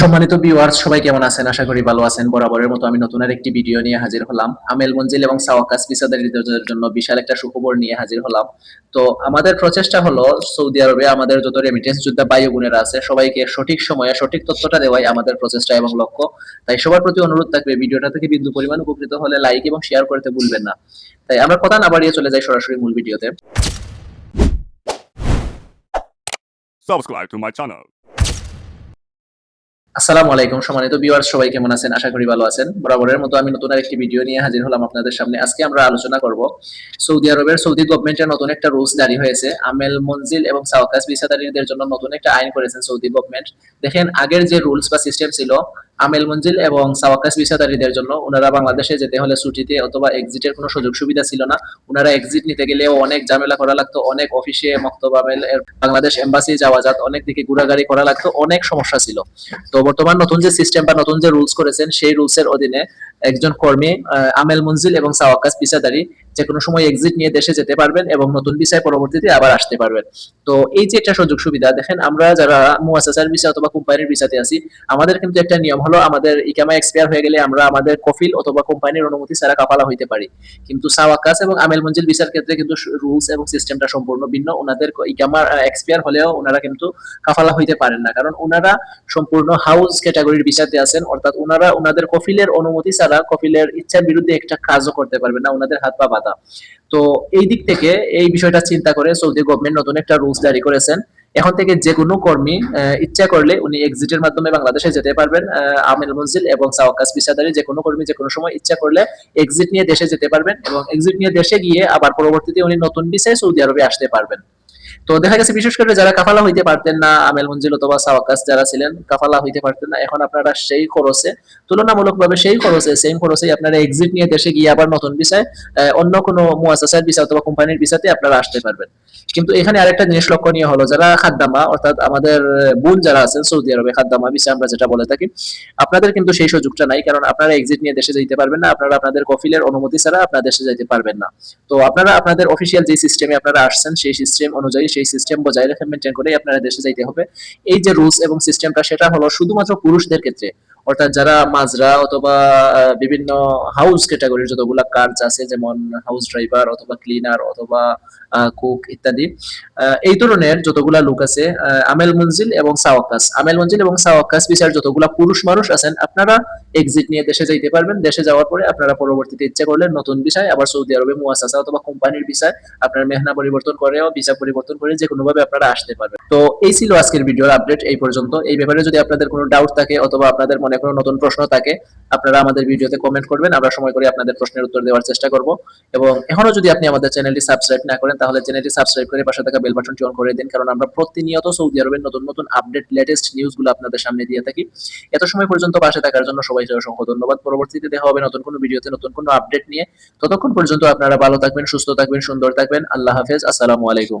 সম্মানিত ভিউয়ার্স সবাই কেমন আছেন? আশা করি ভালো আছেন। বরাবরের মতো আমি নতুন একটি ভিডিও নিয়ে হাজির হলাম। আমেল মঞ্জিল এবং সাওয়াকাস পেশাদারীদের জন্য বিশাল একটা সুখবর নিয়ে হাজির হলাম। তো আমাদের প্রচেষ্টা হলো সৌদি আরবে আমাদের যত রেমিটেন্স যোদ্ধা বায়ু গুণেরা আছে, সবাইকে সঠিক সময়ে সঠিক তথ্যটা দেওয়াই আমাদের প্রচেষ্টা এবং লক্ষ্য। তাই সবার প্রতি অনুরোধ থাকবে, ভিডিওটা থেকে বিন্দু পরিমাণ উপকৃত হলে লাইক এবং শেয়ার করতে ভুলবেন না। তাই আমরা কথা না বাড়িয়ে চলে যাই সরাসরি মূল ভিডিওতে subscribe to my channel. আসসালামু আলাইকুম সম্মানিত ভিউয়ার সবাই কেমন আছেন? আশা করি ভালো আছেন। বরাবরের মতো আমি নতুন একটি ভিডিও নিয়ে হাজির হলাম আপনাদের সামনে। আজকে আমরা আলোচনা করব সৌদি আরবের সৌদি গভর্নমেন্টের নতুন একটা রুলস জারি হয়েছে। আমেল মঞ্জিল এবং সাওকাস ভিসাদারীদের জন্য নতুন একটা আইন করেছেন সৌদি গভর্নমেন্ট দেখেন, আগের যে রুলস বা সিস্টেম ছিল আমেল মঞ্জিল এবং সাওয়াকাস ভিসাদারীদের জন্য ওনারা বাংলাদেশে যেতে হলে ছুটিতে অথবা এক্সিটের কোনো সুযোগ সুবিধা ছিল না। ওনারা এক্সিট নিতে গেলেও অনেক ঝামেলা করা লাগতো, অনেক অফিসে মক্তব, আমেল বাংলাদেশ এম্বাসি যাওয়া যাত, অনেক দিকে ঘোরাঘুরি করা লাগতো, অনেক সমস্যা ছিল। তো বর্তমান নতুন যে সিস্টেম বা নতুন যে রুলস করেছেন, সেই রুলসের অধীনে একজন কর্মী আমেল মঞ্জিল এবং সাওয়াকাস ভিসাদারি যে কোনো সময় এক্সিট নিয়ে দেশে যেতে পারবেন এবং নতুন ভিসায় পরবর্তীতে আবার আসতে পারবেন। তো এই যে একটা সুযোগ সুবিধা, দেখেন আমরা যারা মুয়াসাসার ভিসা অথবা কোম্পানির ভিসাতে আছি, আমাদের কিন্তু একটা নিয়ম হলো আমাদের ইকামা এক্সপায়ার হয়ে গেলে আমরা আমাদের কফিল অথবা কোম্পানির অনুমতি ছাড়া কাফালা হইতে পারি। কিন্তু সাওয়াকাস এবং আমেল মঞ্জিল ভিসার ক্ষেত্রে কিন্তু রুলস এবং সিস্টেমটা সম্পূর্ণ ভিন্ন। ওনাদের ইকামা এক্সপায়ার হলেও ওনারা কিন্তু কাফালা হইতে পারেন না। কারণ ওনারা সম্পূর্ণ হাউস ক্যাটাগরির ভিসাতে আছেন, অর্থাৎ ওনারা, ওনাদের কফিলের অনুমতি কফিলের ইচ্ছার বিরুদ্ধে একটা কাজও করতে পারবেন না, ওনাদের হাত পা বাঁধা। তো এই দিক থেকে এই বিষয়টা চিন্তা করে সৌদি গভর্নমেন্ট নতুন একটা রুলস জারি করেছেন। এখন থেকে যে কোনো কর্মী ইচ্ছা করলে উনি এক্সিটের মাধ্যমে বাংলাদেশে যেতে পারবেন আমির মঞ্জিল এবং সাওকাস পেশাদারি যে কোনো কর্মী যে কোনো সময় ইচ্ছা করলে এক্সিট নিয়ে দেশে যেতে পারবেন এবং এক্সিট নিয়ে দেশে গিয়ে আবার পরবর্তীতে উনি নতুন বিষয়ে সৌদি আরবে আসতে পারবেন। তো দেখা গেছে বিশেষ করে যারা কাফালা হইতে পারতেন না, আমেল মঞ্জিল অথবা সাওয়াকাস যারা ছিলেন, কাফালা হইতে পারতেন না। এখন আপনারা সেই খরচে, তুলনামূলকভাবে সেই খরচে সেম খরচে আপনারা এক্সিট নিয়ে দেশে গিয়ে আবার নতুন বিষয় অন্য কোনো মুয়াসাসার ভিসা অথবা কোম্পানির ভিসাতে আপনারা আসতে পারবেন। কিন্তু এখানে আরেকটা জিনিস লক্ষণীয় হলো, যারা খাদ্দামা, অর্থাৎ আমাদের বোন যারা আছেন, সৌদি আরবে খাদ্দামা ভিসা আমরা যেটা বলে থাকি, আপনাদের কিন্তু সেই সুযোগটা নাই, কারণ আপনারা এক্সিট নিয়ে দেশে যেতে পারবেন না, আপনারা আপনাদের কফিলের অনুমতি ছাড়া আপনারা দেশে যেতে পারবেন না। তো আপনারা আপনাদের অফিসিয়াল যে সিস্টেমে আপনারা আসছেন, সেই সিস্টেম অনুযায়ী সেই সিস্টেম বজায় রেখে মেনটেন করে আপনারা দেশে যাইতে হবে। এই যে রুলস এবং সিস্টেমটা সেটা হলো শুধুমাত্র পুরুষদের ক্ষেত্রে। অর্থাৎ যারা মাজরা অথবা বিভিন্ন হাউস ক্যাটাগরির যতগুলা কাজ আছে, যেমন হাউস ড্রাইভার অথবা ক্লিনার অথবা কুক ইত্যাদি এই ধরনের যতগুলা লোক আছে আমেল মঞ্জিল এবং সাওয়াকাস। আমেল মঞ্জিল এবং সাওয়াকাস বিচার যতগুলা পুরুষ মানুষ আছেন, আপনারা এক্সিট নিয়ে দেশে যাইতে পারবেন। দেশে যাওয়ার পরে আপনারা পরবর্তীতে ইচ্ছা করলে নতুন বিষয়, আবার সৌদি আরবে মুয়াসাসা অথবা কোম্পানির বিষয়, আপনার মেহনা পরিবর্তন করেও ভিসা পরিবর্তন করে যে কোনো ভাবে আপনারা আসতে পারবেন। তো এই ছিল আজকের ভিডিওর আপডেট এই পর্যন্ত। এই ব্যাপারে যদি আপনাদের কোনো ডাউট থাকে অথবা আপনাদের মনে কোনো নতুন প্রশ্ন থাকে, আপনারা আমাদের ভিডিওতে কমেন্ট করবেন, আমরা সময় করে আপনাদের প্রশ্নের উত্তর দেওয়ার চেষ্টা করব। এবং এখনও যদি আপনি আমাদের চ্যানেলটি সাবস্ক্রাইব না করেন, তাহলে চ্যানেলটি সাবস্ক্রাইব করে পাশে থাকা বেল বাটনটি অন করে দিন, কারণ আমরা প্রতিনিয়ত সৌদি আরবের নতুন নতুন আপডেট লেটেস্ট নিউজগুলো আপনাদের সামনে দিয়ে থাকি। এত সময় পর্যন্ত পাশে থাকার জন্য সবাইকে অসংখ্য ধন্যবাদ। পরবর্তীতে দেখা হবে নতুন কোনো ভিডিওতে, নতুন কোনো আপডেট নিয়ে। ততক্ষণ পর্যন্ত আপনারা ভালো থাকবেন, সুস্থ থাকবেন, সুন্দর থাকবেন। আল্লাহ হাফেজ, আসসালামু আলাইকুম।